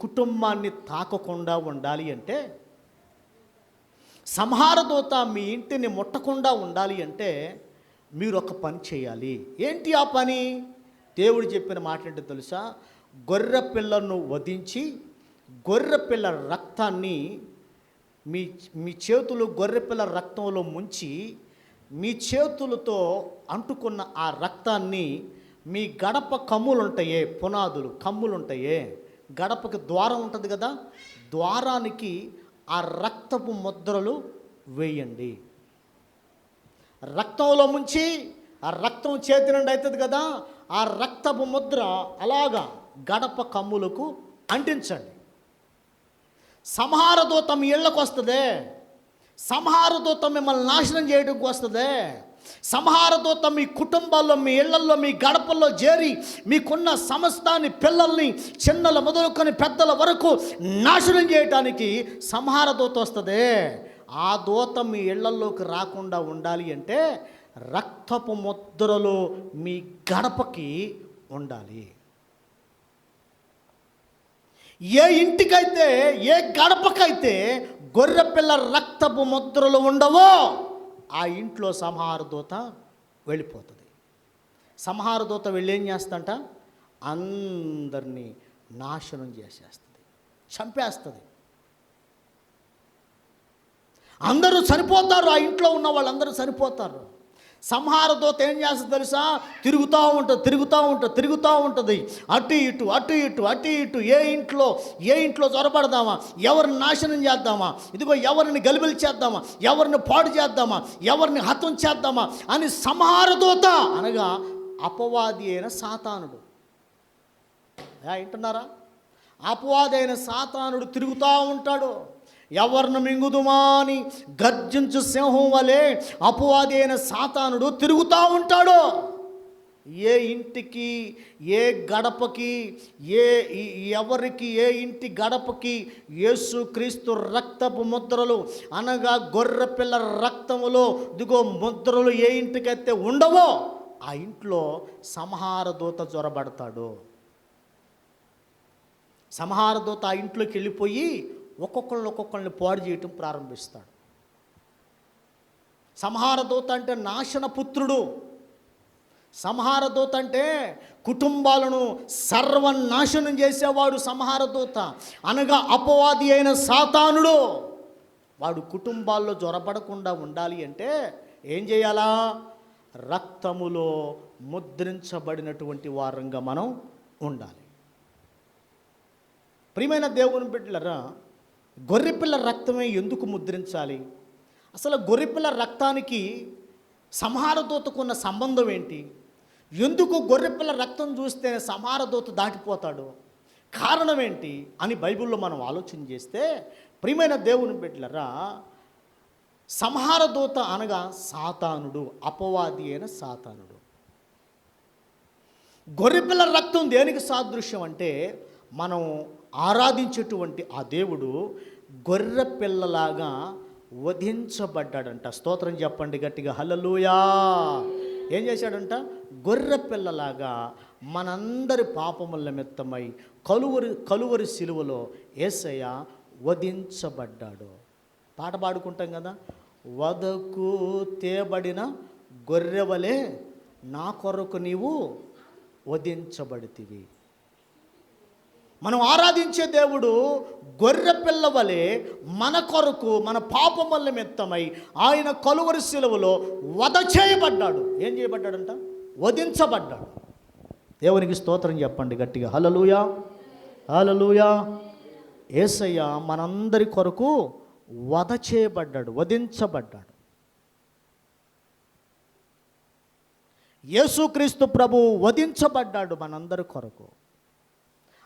కుటుంబాన్ని తాకకుండా ఉండాలి అంటే సంహారదూత మీ ఇంటిని ముట్టకుండా ఉండాలి అంటే మీరు ఒక పని చేయాలి. ఏంటి ఆ పని? దేవుడు చెప్పిన మాట ఏంటో తెలుసా? గొర్రె పిల్లను వధించి గొర్రె పిల్ల రక్తాన్ని మీ మీ చేతులు గొర్రె పిల్ల రక్తంలో ముంచి మీ చేతులతో అంటుకున్న ఆ రక్తాన్ని మీ గడప కమ్ములుంటాయే పునాదులు కమ్ములుంటాయే. గడపకి ద్వారం ఉంటుంది కదా ద్వారానికి ఆ రక్తపు ముద్రలు వేయండి. రక్తంలో ముంచి ఆ రక్తం చేతి నుండి అవుతుంది కదా ఆ రక్తపు ముద్ర అలాగా గడప కమ్ములకు అంటించండి. సంహారదూతం మీ ఇళ్ళకు వస్తుంది సంహారదూతం మిమ్మల్ని నాశనం చేయడానికి వస్తుందే సంహారదూత మీ కుటుంబాల్లో మీ ఇళ్ళల్లో మీ గడపల్లో చేరి మీకున్న సమస్తాన్ని పిల్లల్ని చిన్నల మొదలుకొని పెద్దల వరకు నాశనం చేయటానికి సంహారదూత వస్తుంది. ఆ దూత మీ ఇళ్ళల్లోకి రాకుండా ఉండాలి అంటే రక్తపు ముద్రలు మీ గడపకి ఉండాలి. ఏ ఇంటికైతే ఏ గడపకైతే గొర్రెపిల్ల రక్తపు ముద్రలు ఉండవో ఆ ఇంట్లో సంహారదూత వెళ్ళిపోతుంది. సంహారదూత వెళ్ళి ఏం చేస్తంట? అందరినీ నాశనం చేసేస్తుంది. చంపేస్తుంది. అందరూ చనిపోతారు ఆ ఇంట్లో ఉన్న వాళ్ళందరూ చనిపోతారు సంహార దూత ఏం చేస్తుంది తెలుసా? తిరుగుతూ ఉంటుంది తిరుగుతూ ఉంటుంది తిరుగుతూ ఉంటుంది. అటు ఇటు అటు ఇటు అటు ఇటు ఏ ఇంట్లో ఏ ఇంట్లో చొరబడదామా ఎవరిని నాశనం చేద్దామా? ఇదిగో ఎవరిని గలిబిలి చేద్దామా? ఎవరిని పాడు చేద్దామా? ఎవరిని హతం చేద్దామా? అని సంహార దూత అనగా అపవాది అయిన సాతానుడు. వింటున్నారా? అపవాదైన అయిన సాతానుడు తిరుగుతూ ఉంటాడు. ఎవరిని మింగుదుమా అని గర్జించు సింహం వలె అపవాదైన సాతానుడు తిరుగుతూ ఉంటాడు. ఏ ఇంటికి ఏ గడపకి ఏ ఎవరికి ఏ ఇంటి గడపకి యేసుక్రీస్తు రక్తపు ముద్రలు అనగా గొర్రె పిల్ల రక్తములో దిగో ముద్రలు ఏ ఇంటికైతే ఉండవో ఆ ఇంట్లో సంహార దూత జ్వరబడతాడు సంహారదూత ఆ ఇంట్లోకి వెళ్ళిపోయి ఒక్కొక్కరిని ఒక్కొక్కరిని పాడు చేయటం ప్రారంభిస్తాడు. సంహారదూత అంటే నాశన పుత్రుడు. సంహారదూత అంటే కుటుంబాలను సర్వనాశనం చేసేవాడు సంహారదూత అనగా అపవాది అయిన సాతానుడు. వాడు కుటుంబాల్లో జ్వరపడకుండా ఉండాలి అంటే ఏం చేయాలా? రక్తములో ముద్రించబడినటువంటి వారంగా మనం ఉండాలి. ప్రియమైన దేవుని బిడ్డలరా గొర్రెపిల్ల రక్తమే ఎందుకు ముద్రించాలి? అసలు గొర్రెపిల్ల రక్తానికి సంహారదూతకున్న సంబంధం ఏంటి? ఎందుకు గొర్రెపిల్ల రక్తం చూస్తే సంహారదూత దాటిపోతాడు? కారణం ఏంటి అని బైబిల్లో మనం ఆలోచన చేస్తే ప్రియమైన దేవుని బిడ్డలరా సంహారదూత అనగా సాతానుడు అపవాది అయిన సాతానుడు. గొర్రెపిల్ల రక్తం దేనికి సాదృశ్యం అంటే మనం ఆరాధించేటువంటి ఆ దేవుడు గొర్రె పిల్లలాగా వధించబడ్డాడంట. స్తోత్రం చెప్పండి గట్టిగా. హలలుయా ఏం చేశాడంట? గొర్రె పిల్లలాగా మనందరి పాపముల నిమిత్తమై కలువరి కలువరి సిలువలో ఏసయ్య వధించబడ్డాడు. పాట పాడుకుంటాం కదా? వదకు తేబడిన గొర్రెవలే నా కొరకు నీవు వధించబడితివి. మనం ఆరాధించే దేవుడు గొర్రె పిల్ల వలె మన కొరకు మన పాపముల మెత్తమై ఆయన కలువరి శిలువలో వధ చేయబడ్డాడు. ఏం చేయబడ్డాడంట? వధించబడ్డాడు. దేవునికి స్తోత్రం చెప్పండి గట్టిగా. హలలుయా హలలుయా ఏసయ్య మనందరి కొరకు వధ చేయబడ్డాడు వధించబడ్డాడు. యేసుక్రీస్తు ప్రభు వధించబడ్డాడు మనందరి కొరకు.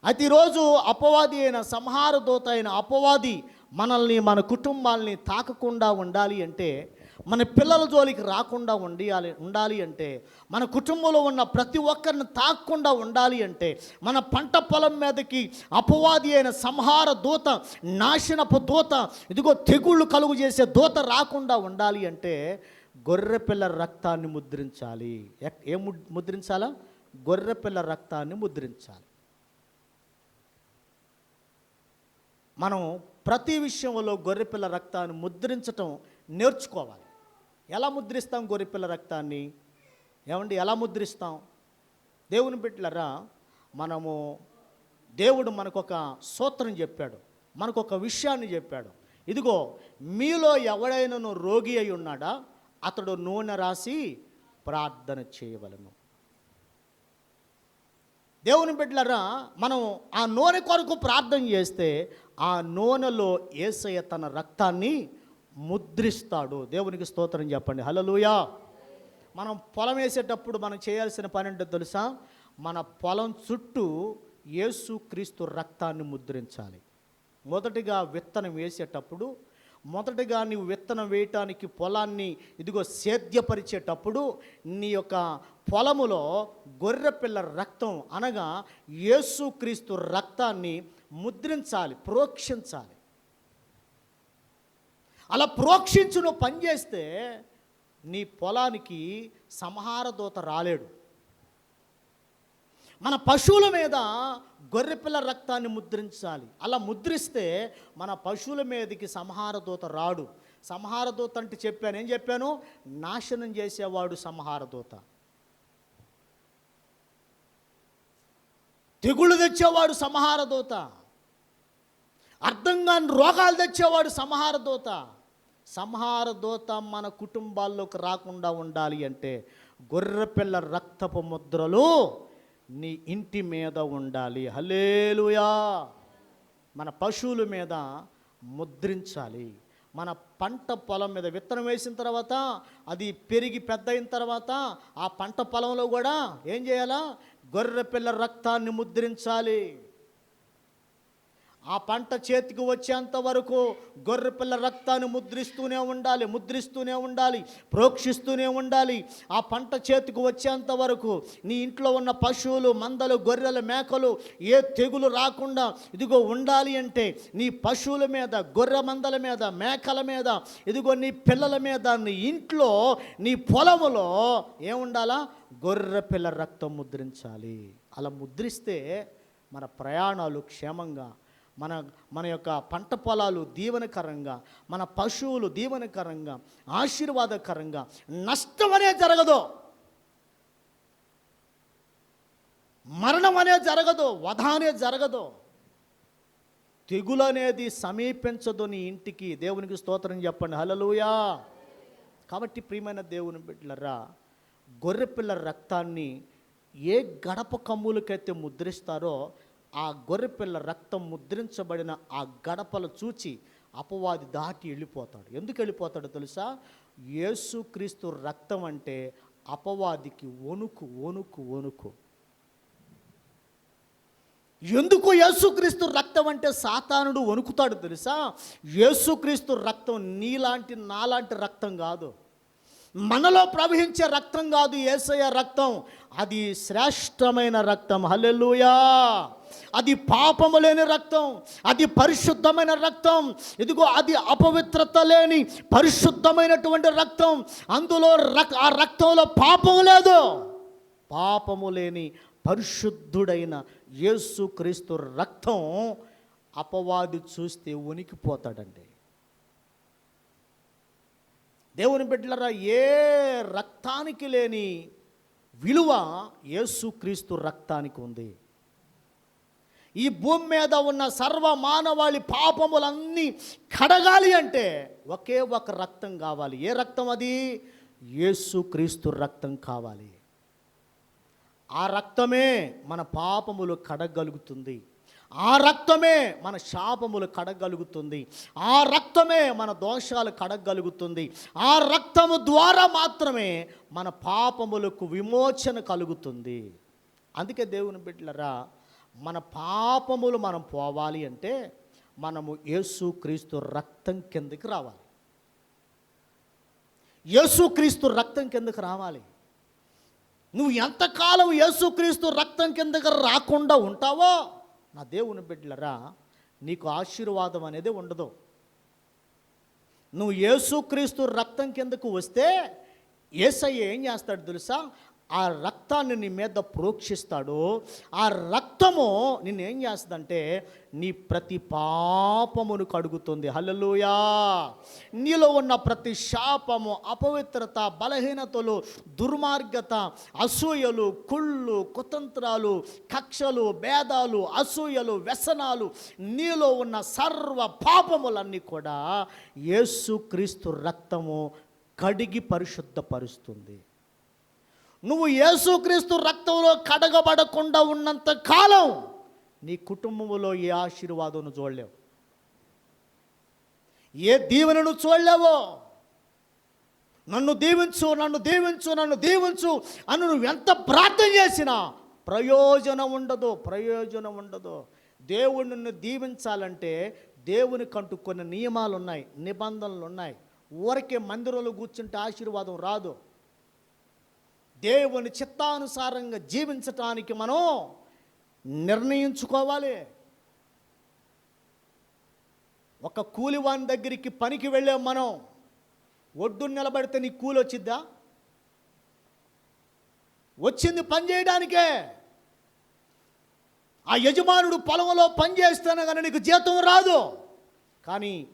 అయితే ఈరోజు అపవాది అయిన సంహార దూత అయిన అపవాది మనల్ని మన కుటుంబాల్ని తాకకుండా ఉండాలి అంటే మన పిల్లల జోలికి రాకుండా ఉండాలి ఉండాలి అంటే మన కుటుంబంలో ఉన్న ప్రతి ఒక్కరిని తాకకుండా ఉండాలి అంటే మన పంట పొలం మీదకి అపవాది అయిన సంహార దూత నాశనపు దూత ఇదిగో తెగుళ్ళు కలుగు చేసే దూత రాకుండా ఉండాలి అంటే గొర్రెపిల్ల రక్తాన్ని ముద్రించాలి. ఎక్- ఏం ముద్రించాలా? గొర్రెపిల్ల రక్తాన్ని ముద్రించాలి. మనం ప్రతి విషయంలో గొర్రెపిల్ల రక్తాన్ని ముద్రించటం నేర్చుకోవాలి. ఎలా ముద్రిస్తాం గొర్రెపిల్ల రక్తాన్ని? ఏమండి? ఎలా ముద్రిస్తాం? దేవుని బిడ్డలరా మనము దేవుడు మనకొక సూత్రం చెప్పాడు మనకొక విషయాన్ని చెప్పాడు. ఇదిగో మీలో ఎవడైనాను రోగి అయి ఉన్నాడా అతడు నూనె రాసి ప్రార్థన చేయవలను. దేవుని బిడ్డలరా మనం ఆ నూనె కొరకు ప్రార్థన చేస్తే ఆ నూనెలో ఏసయ్య తన రక్తాన్ని ముద్రిస్తాడు. దేవునికి స్తోత్రం చెప్పండి. హలలుయా మనం పొలం వేసేటప్పుడు మనం చేయాల్సిన పని ఏంటో తెలుసా? మన పొలం చుట్టూ యేసు క్రీస్తు రక్తాన్ని ముద్రించాలి. మొదటిగా విత్తనం వేసేటప్పుడు మొదటగా నీవు విత్తనం వేయటానికి పొలాన్ని ఇదిగో సేద్యపరిచేటప్పుడు నీ యొక్క పొలములో గొర్రెపిల్ల రక్తం అనగా యేసుక్రీస్తు రక్తాన్ని ముద్రించాలి ప్రోక్షించాలి. అలా ప్రోక్షించు నువ్వు పనిచేస్తే నీ పొలానికి సంహార దూత రాలేడు. మన పశువుల మీద గొర్రెపిల్ల రక్తాన్ని ముద్రించాలి. అలా ముద్రిస్తే మన పశువుల మీదకి సంహార దూత రాడు. సంహార దూత అంటే చెప్పాను. ఏం చెప్పాను? నాశనం చేసేవాడు సంహార దూత. తెగుళ్ళు తెచ్చేవాడు సంహార దూత. అర్థం కాని రోగాలు తెచ్చేవాడు సంహార దూత. సంహార దూత మన కుటుంబాల్లోకి రాకుండా ఉండాలి అంటే గొర్రెపిల్ల రక్తపు ముద్రలు నీ ఇంటి మీద ఉండాలి. హలేలుయా మన పశువుల మీద ముద్రించాలి. మన పంట పొలం మీద విత్తనం వేసిన తర్వాత అది పెరిగి పెద్ద అయిన తర్వాత ఆ పంట పొలంలో కూడా ఏం చేయాలా? గొర్రెపిల్ల రక్తాన్ని ముద్రించాలి. ఆ పంట చేతికి వచ్చేంత వరకు గొర్రెపిల్ల రక్తాన్ని ముద్రిస్తూనే ఉండాలి ముద్రిస్తూనే ఉండాలి ప్రోక్షిస్తూనే ఉండాలి. ఆ పంట చేతికి వచ్చేంత వరకు నీ ఇంట్లో ఉన్న పశువులు మందలు గొర్రెలు మేకలు ఏ తెగులు రాకుండా ఇదిగో ఉండాలి అంటే నీ పశువుల మీద గొర్రె మందల మీద మేకల మీద ఇదిగో నీ పిల్లల మీద నీ ఇంట్లో నీ పొలములో ఏముండాలా గొర్రె పిల్ల రక్తం ముద్రించాలి. అలా ముద్రిస్తే మన ప్రయాణాలు క్షేమంగా మన మన యొక్క పంట పొలాలు దీవనకరంగా మన పశువులు దీవనకరంగా ఆశీర్వాదకరంగా నష్టం అనే జరగదు. మరణం అనేది జరగదు వధ అనేది జరగదు. తెగులు అనేది సమీపించదు నీ ఇంటికి. దేవునికి స్తోత్రం చెప్పండి. హలలుయా కాబట్టి ప్రియమైన దేవుని బిడ్డలరా గొర్రెపిల్ల రక్తాన్ని ఏ గడప కమ్ములకైతే ముద్రిస్తారో ఆ గొర్రెపిల్ల రక్తం ముద్రించబడిన ఆ గడపలు చూచి అపవాది దాటి వెళ్ళిపోతాడు. ఎందుకు వెళ్ళిపోతాడో తెలుసా? యేసుక్రీస్తు రక్తం అంటే అపవాదికి వణుకు వణుకు వణుకు. ఎందుకు యేసుక్రీస్తు రక్తం అంటే సాతానుడు వణుకుతాడు తెలుసా? యేసుక్రీస్తు రక్తం నీలాంటి నాలాంటి రక్తం కాదు. మనలో ప్రవహించే రక్తం కాదు ఏసయ రక్తం. అది శ్రేష్టమైన రక్తం. హల్లెలూయా. అది పాపము లేని రక్తం. అది పరిశుద్ధమైన రక్తం. ఇదిగో అది అపవిత్రత లేని పరిశుద్ధమైనటువంటి రక్తం. అందులో రక్ ఆ రక్తంలో పాపం లేదు. పాపము లేని పరిశుద్ధుడైన యేసుక్రీస్తు రక్తం అపవాది చూస్తే ఉనికిపోతాడండి. దేవుని బిడ్డలరా ఏ రక్తానికి లేని విలువ యేసుక్రీస్తు రక్తానికి ఉంది. ఈ భూమి మీద ఉన్న సర్వ మానవాళి పాపములన్నీ కడగాలి అంటే ఒకే ఒక రక్తం కావాలి. ఏ రక్తం అది? యేసుక్రీస్తు రక్తం కావాలి. ఆ రక్తమే మన పాపములు కడగలుగుతుంది. ఆ రక్తమే మన శాపములు కడగలుగుతుంది. ఆ రక్తమే మన దోషాలు కడగలుగుతుంది. ఆ రక్తము ద్వారా మాత్రమే మన పాపములకు విమోచన కలుగుతుంది. అందుకే దేవుని బిడ్డలరా మన పాపములు మనం పోవాలి అంటే మనము యేసుక్రీస్తు రక్తం కిందకి రావాలి. యేసుక్రీస్తు రక్తం కిందకి రావాలి. నువ్వు ఎంతకాలం యేసుక్రీస్తు రక్తం కిందకి రాకుండా ఉంటావో నా దేవుని బిడ్డలరా నీకు ఆశీర్వాదం అనేది ఉండదు. నువ్వు యేసుక్రీస్తు రక్తం కిందకు వస్తే ఏసయ్య ఏం చేస్తాడు తెలుసా? ఆ రక్తాన్ని నీ మీద ప్రోక్షిస్తాడో ఆ రక్తము నిన్నేం చేస్తుందంటే నీ ప్రతి పాపమును కడుగుతుంది. హలలుయా నీలో ఉన్న ప్రతి శాపము అపవిత్రత బలహీనతలు దుర్మార్గత అసూయలు కుళ్ళు కుతంత్రాలు కక్షలు భేదాలు అసూయలు వ్యసనాలు నీలో ఉన్న సర్వ పాపములన్నీ కూడా యేసుక్రీస్తు రక్తము కడిగి పరిశుద్ధపరుస్తుంది. నువ్వు యేసుక్రీస్తు రక్తంలో కడగబడకుండా ఉన్నంత కాలం నీ కుటుంబంలో ఏ ఆశీర్వాదం చూడలేవు? ఏ దీవెనను చూడలేవో? నన్ను దీవించు నన్ను దీవించు నన్ను దీవించు అని నువ్వు ఎంత ప్రార్థన చేసినా ప్రయోజనం ఉండదు ప్రయోజనం ఉండదు. దేవుడు నిన్ను దీవించాలంటే దేవునికంటూ కొన్ని నియమాలు ఉన్నాయి నిబంధనలు ఉన్నాయి ఊరికే మందిరంలో కూర్చుంటే ఆశీర్వాదం రాదు. దేవుని చిత్తానుసారంగా జీవించటానికి మనం నిర్ణయించుకోవాలి. ఒక కూలివాని దగ్గరికి పనికి వెళ్ళాం మనం. ఒడ్డు నిలబడితే నీ కూలి వచ్చిద్దా? వచ్చింది పని చేయడానికే. ఆ యజమానుడు పొలంలో పనిచేస్తేనే కానీ నీకు జీతం రాదు. కానీ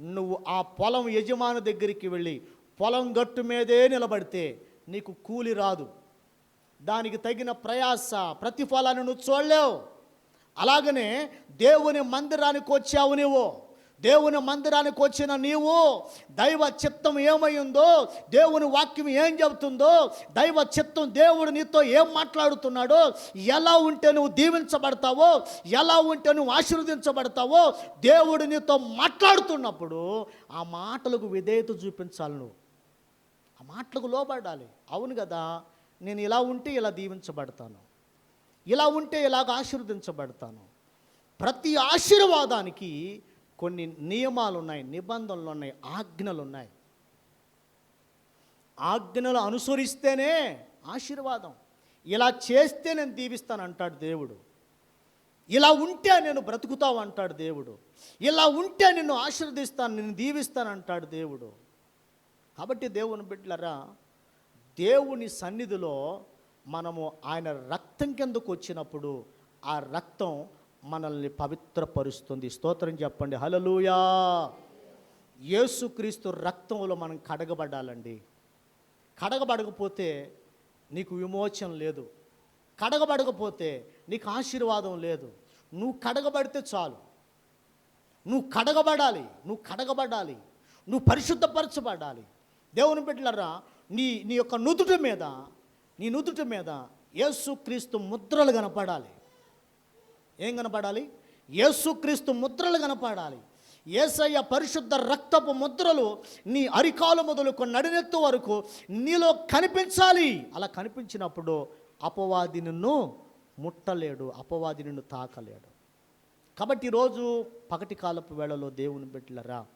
నువ్వు ఆ పొలం యజమాని దగ్గరికి వెళ్ళి పొలం గట్టు మీదే నిలబడితే నీకు కూలి రాదు. దానికి తగిన ప్రయాస ప్రతిఫలాన్ని నువ్వు చూడలేవు. అలాగనే దేవుని మందిరానికి వచ్చావు నీవు. దేవుని మందిరానికి వచ్చిన నీవు దైవ చిత్తం ఏమైందో దేవుని వాక్యం ఏం చెబుతుందో దైవ చిత్తం దేవుడు నీతో ఏం మాట్లాడుతున్నాడో ఎలా ఉంటే నువ్వు దీవించబడతావో ఎలా ఉంటే నువ్వు ఆశీర్వదించబడతావో దేవుడు నీతో మాట్లాడుతున్నప్పుడు ఆ మాటలకు విధేయత చూపించాలి నువ్వు. ఆ మాటలకు లోబడాలి. అవును కదా నేను ఇలా ఉంటే ఇలా దీవించబడతాను. ఇలా ఉంటే ఇలాగ ఆశీర్వదించబడతాను. ప్రతి ఆశీర్వాదానికి కొన్ని నియమాలు ఉన్నాయి నిబంధనలు ఉన్నాయి ఆజ్ఞలు ఉన్నాయి. ఆజ్ఞలు అనుసరిస్తేనే ఆశీర్వాదం. ఇలా చేస్తే నేను దీవిస్తాను అంటాడు దేవుడు. ఇలా ఉంటే నేను బ్రతుకుతావు అంటాడు దేవుడు. ఇలా ఉంటే నిన్ను ఆశీర్దిస్తాను నిన్ను దీవిస్తాను అంటాడు దేవుడు. కాబట్టి దేవుని బిడ్డలరా దేవుని సన్నిధిలో మనము ఆయన రక్తం కిందకు వచ్చినప్పుడు ఆ రక్తం మనల్ని పవిత్రపరుస్తుంది. స్తోత్రం చెప్పండి. హలలుయా యేసుక్రీస్తు రక్తంలో మనం కడగబడాలండి. కడగబడకపోతే నీకు విమోచన లేదు. కడగబడకపోతే నీకు ఆశీర్వాదం లేదు. నువ్వు కడగబడితే చాలు. నువ్వు కడగబడాలి. నువ్వు కడగబడాలి. నువ్వు పరిశుద్ధపరచబడాలి. దేవుని బిడ్డలరా నీ నీ యొక్క నుదుట మీద నీ నుదుట మీద యేసుక్రీస్తు ముద్రలు కనపడాలి. ఏం కనపడాలి? యేసుక్రీస్తు ముద్రలు కనపడాలి. ఏసయ్య పరిశుద్ధ రక్తపు ముద్రలు నీ అరికాలు మొదలుకు నడినెత్తు వరకు నీలో కనిపించాలి. అలా కనిపించినప్పుడు అపవాది నిన్ను ముట్టలేడు అపవాది నిన్ను తాకలేడు. కాబట్టి ఈరోజు పగటి కాలపు వేళలో దేవుని బిడ్డలరా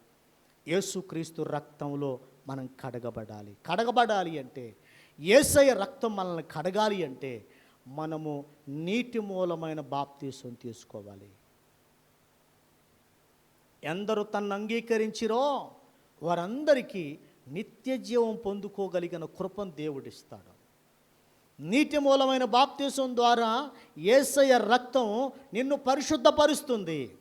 యేసుక్రీస్తు రక్తంలో మనం కడగబడాలి. కడగబడాలి అంటే ఏసయ రక్తం మనల్ని కడగాలి అంటే మనము నీటి మూలమైన బాప్తీసం తీసుకోవాలి. ఎందరు తన్ను అంగీకరించిరో వారందరికీ నిత్య జీవం పొందుకోగలిగిన కృపను దేవుడిస్తాడు. నీటి మూలమైన బాప్తీసం ద్వారా ఏసయ రక్తం నిన్ను పరిశుద్ధపరుస్తుంది.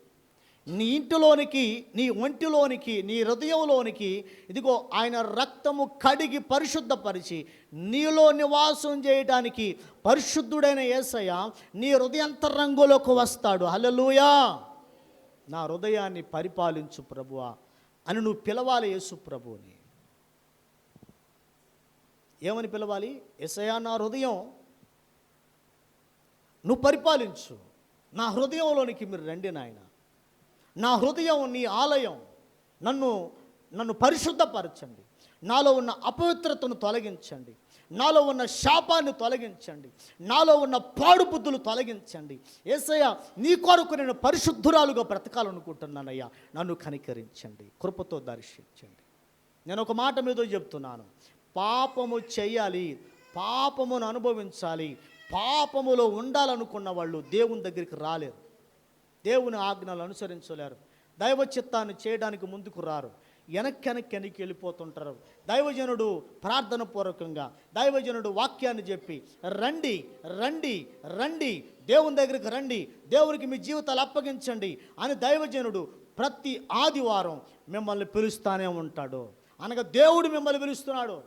నీ ఇంటిలోనికి నీ ఒంటిలోనికి నీ హృదయంలోనికి ఇదిగో ఆయన రక్తము కడిగి పరిశుద్ధపరిచి నీలో నివాసం చేయడానికి పరిశుద్ధుడైన యేసయ్య నీ హృదయంతరంగులోకి వస్తాడు. హలలుయా నా హృదయాన్ని పరిపాలించు ప్రభువా అని నువ్వు పిలవాలి యేసు ప్రభువుని. ఏమని పిలవాలి? ఎసయా నా హృదయం నువ్వు పరిపాలించు. నా హృదయంలోనికి మీరు రండి నాయన. నా హృదయం నీ ఆలయం నన్ను నన్ను పరిశుద్ధపరచండి. నాలో ఉన్న అపవిత్రతను తొలగించండి. నాలో ఉన్న శాపాన్ని తొలగించండి. నాలో ఉన్న పాడు బుద్ధులు తొలగించండి. ఏసయ్య నీ కొరకు నేను పరిశుద్ధురాలుగా బ్రతకాలనుకుంటున్నానయ్యా. నన్ను కనికరించండి. కృపతో దర్శించండి. నేను ఒక మాట మీద చెప్తున్నాను. పాపము చేయాలి పాపమును అనుభవించాలి పాపములో ఉండాలనుకున్న వాళ్ళు దేవుని దగ్గరికి రాలేరు. దేవుని ఆజ్ఞలు అనుసరించలేరు. దైవ చిత్తాన్ని చేయడానికి ముందుకు రారు. వెనక్కి వెనక్కి వెనక్కి వెళ్ళిపోతుంటారు. దైవజనుడు ప్రార్థన పూర్వకంగా దైవజనుడు వాక్యాన్ని చెప్పి రండి రండి రండి దేవుని దగ్గరికి రండి దేవునికి మీ జీవితాలు అప్పగించండి అని దైవజనుడు ప్రతి ఆదివారం మిమ్మల్ని పిలుస్తానే ఉంటాడు. అనగా దేవుడు మిమ్మల్ని పిలుస్తున్నాడు.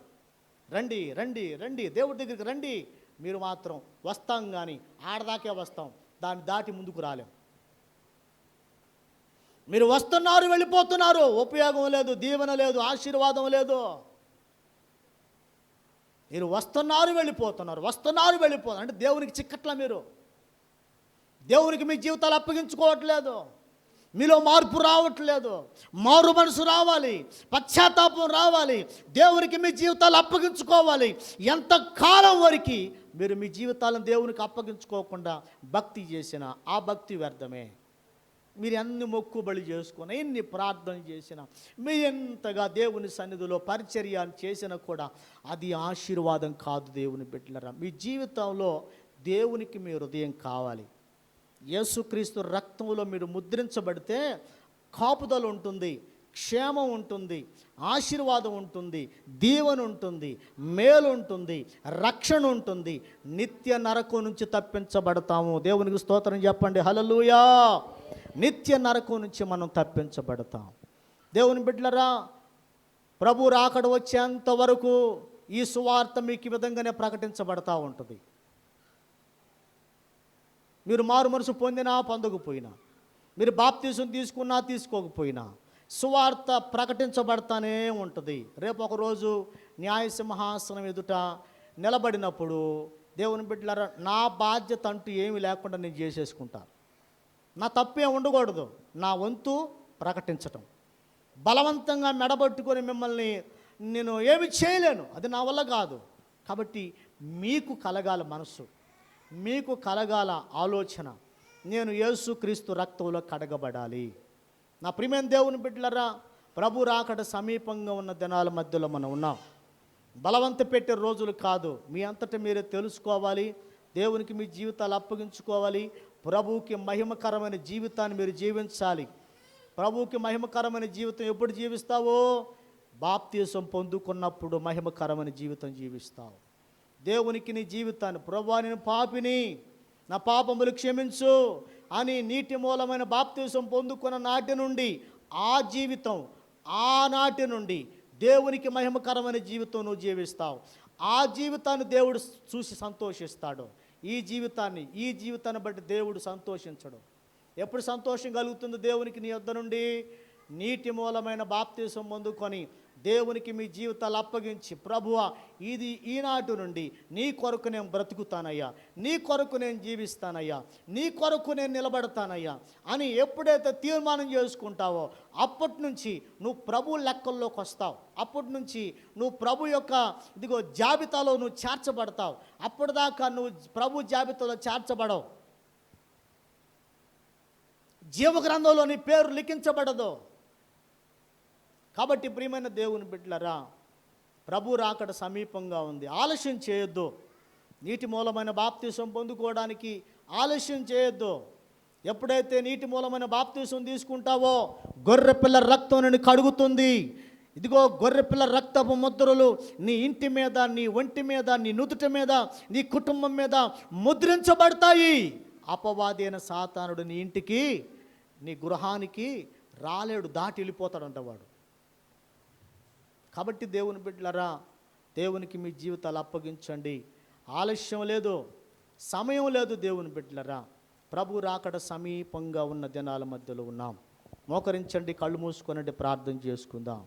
రండి రండి రండి దేవుడి దగ్గరికి రండి. మీరు మాత్రం వస్తాం కానీ ఆడదాకే వస్తాం. దాన్ని దాటి ముందుకు రాలేం. మీరు వస్తున్నారు వెళ్ళిపోతున్నారు. ఉపయోగం లేదు దీవెన లేదు ఆశీర్వాదం లేదు. మీరు వస్తున్నారు వెళ్ళిపోతున్నారు. వస్తున్నారు వెళ్ళిపోతున్నారు. అంటే దేవునికి చిక్కట్ల మీరు. దేవునికి మీ జీవితాలు అప్పగించుకోవట్లేదు. మీలో మార్పు రావట్లేదు. మారు మనసు రావాలి. పశ్చాత్తాపం రావాలి. దేవునికి మీ జీవితాలు అప్పగించుకోవాలి. ఎంత కాలం వరకు మీరు మీ జీవితాలను దేవునికి అప్పగించుకోకుండా భక్తి చేసిన ఆ భక్తి వ్యర్థమే. మీరు ఎన్ని మొక్కుబడి చేసుకుని ఎన్ని ప్రార్థన చేసినా మీ ఎంతగా దేవుని సన్నిధిలో పరిచర్య చేసినా కూడా అది ఆశీర్వాదం కాదు దేవుని బిడ్డలరా. మీ జీవితంలో దేవునికి మీ హృదయం కావాలి. యేసుక్రీస్తు రక్తంలో మీరు ముద్రించబడితే కాపుదలు ఉంటుంది క్షేమం ఉంటుంది ఆశీర్వాదం ఉంటుంది దీవెన ఉంటుంది మేలు ఉంటుంది రక్షణ ఉంటుంది. నిత్య నరకం నుంచి తప్పించబడతాము. దేవునికి స్తోత్రం చెప్పండి. హలలుయా నిత్య నరకం నుంచి మనం తప్పించబడతాం. దేవుని బిడ్డలరా ప్రభు రాకడ వచ్చేంత వరకు ఈ సువార్త మీకు ఈ విధంగానే ప్రకటించబడతా ఉంటుంది. మీరు మారు మనసు పొందినా పొందకపోయినా మీరు బాప్తీసం తీసుకున్నా తీసుకోకపోయినా సువార్త ప్రకటించబడతానే ఉంటుంది. రేపు ఒకరోజు న్యాయసింహాసనం ఎదుట నిలబడినప్పుడు దేవుని బిడ్డలరా నా బాధ్యత అంటూ ఏమీ లేకుండా నేను చేసేసుకుంటాను. నా తప్పే ఉండకూడదు. నా వంతు ప్రకటించటం. బలవంతంగా మెడబట్టుకొని మిమ్మల్ని నేను ఏమి చేయలేను. అది నా వల్ల కాదు. కాబట్టి మీకు కలగాల మనసు మీకు కలగాల ఆలోచన. నేను యేసు క్రీస్తు రక్తంలో కడగబడాలి. నా ప్రియమైన దేవుని బిడ్డలరా ప్రభు రాకడ సమీపంగా ఉన్న దినాల మధ్యలో మనం ఉన్నాం. బలవంత పెట్టే రోజులు కాదు. మీ అంతటా మీరే తెలుసుకోవాలి. దేవునికి మీ జీవితాలు అప్పగించుకోవాలి. ప్రభువుకి మహిమకరమైన జీవితాన్ని మీరు జీవించాలి. ప్రభువుకి మహిమకరమైన జీవితం ఎప్పుడు జీవిస్తావో? బాప్తీసం పొందుకున్నప్పుడు మహిమకరమైన జీవితం జీవిస్తావు. దేవునికి నీ జీవితాన్ని ప్రభా నేను పాపిని నా పాపములు క్షమించు అని నీటి మూలమైన బాప్తీసం పొందుకున్న నాటి నుండి ఆ జీవితం ఆనాటి నుండి దేవునికి మహిమకరమైన జీవితం నువ్వు జీవిస్తావు. ఆ జీవితాన్ని దేవుడు చూసి సంతోషిస్తాడు. ఈ జీవితాన్ని ఈ జీవితాన్ని బట్టి దేవుడు సంతోషించడు. ఎప్పుడు సంతోషం కలుగుతుంది దేవునికి నీ యొద్ద నుండి? నీటి మూలమైన బాప్తీసం పొందుకొని దేవునికి మీ జీవితాలు అప్పగించి ప్రభువ ఇది ఈనాటి నుండి నీ కొరకు నేను బ్రతుకుతానయ్యా. నీ కొరకు నేను జీవిస్తానయ్యా. నీ కొరకు నేను నిలబడతానయ్యా అని ఎప్పుడైతే తీర్మానం చేసుకుంటావో అప్పటి నుంచి నువ్వు ప్రభు లెక్కల్లోకి వస్తావు. అప్పటి నుంచి నువ్వు ప్రభు యొక్క ఇదిగో జాబితాలో నువ్వు చేర్చబడతావు. అప్పటిదాకా నువ్వు ప్రభు జాబితాలో చేర్చబడవు. జీవగ్రంథంలో నీ పేరు లిఖించబడదు. కాబట్టి ప్రియమైన దేవుని బిడ్డలరా ప్రభు రాకడ సమీపంగా ఉంది. ఆలస్యం చేయొద్దు. నీటి మూలమైన బాప్తీసం పొందుకోవడానికి ఆలస్యం చేయొద్దు. ఎప్పుడైతే నీటి మూలమైన బాప్తీసం తీసుకుంటావో గొర్రె పిల్ల రక్తం నేను కడుగుతుంది. ఇదిగో గొర్రె పిల్ల రక్తపు ముద్రలు నీ ఇంటి మీద నీ ఒంటి మీద నీ నుదుటి మీద నీ కుటుంబం మీద ముద్రించబడతాయి. అపవాది అయిన సాతానుడు నీ ఇంటికి నీ గృహానికి రాలేడు దాటి వెళ్ళిపోతాడంట వాడు. కాబట్టి దేవుని బిడ్డలరా దేవునికి మీ జీవితాలు అప్పగించండి. ఆలస్యం లేదు సమయం లేదు దేవుని బిడ్డలరా. ప్రభు రాకడ సమీపంగా ఉన్న దినాల మధ్యలో ఉన్నాం. మోకరించండి కళ్ళు మూసుకొనండి ప్రార్థన చేసుకుందాం.